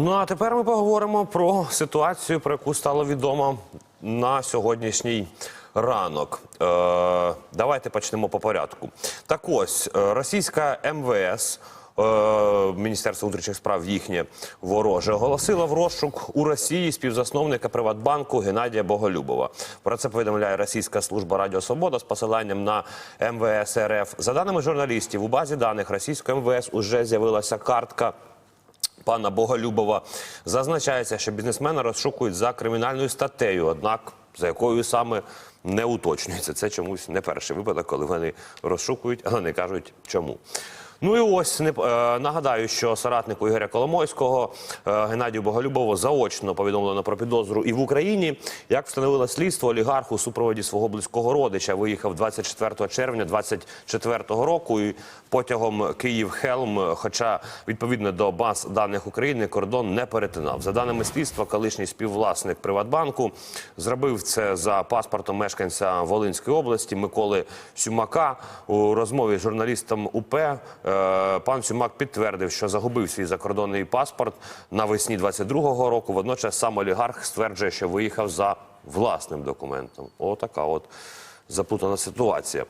Ну а тепер ми поговоримо про ситуацію, про яку стало відомо на сьогоднішній ранок. Е, давайте почнемо по порядку. Так ось е, російська МВС. е, Міністерство внутрішніх справ їхнє вороже оголосило в розшук у Росії співзасновника Приватбанку Геннадія Боголюбова. Про це повідомляє Російська служба Радіо Свобода з посиланням на МВС РФ. За даними журналістів, у базі даних російської МВС уже з'явилася картка пана Боголюбова. Зазначається, що бізнесмена розшукують за кримінальною статтею, однак за якою саме не уточнюється. Це чомусь не перший випадок, коли вони розшукують, але не кажуть чому. Ну і ось не, е, нагадаю, що соратнику Ігоря Коломойського е, Геннадію Боголюбову заочно повідомлено про підозру і в Україні. Як встановило слідство, олігарх у супроводі свого близького родича виїхав 24 червня 24 року і потягом Київ-Хелм, хоча відповідно до баз даних України кордон не перетинав. За даними слідства, колишній співвласник Приватбанку зробив це за паспортом мешканця Волинської області Миколи Сюмака. У розмові з журналістом УП е, пан Сюмак підтвердив, що загубив свій закордонний паспорт навесні 22-го року. Водночас сам олігарх стверджує, що виїхав за власним документом. Отака от заплутана ситуація.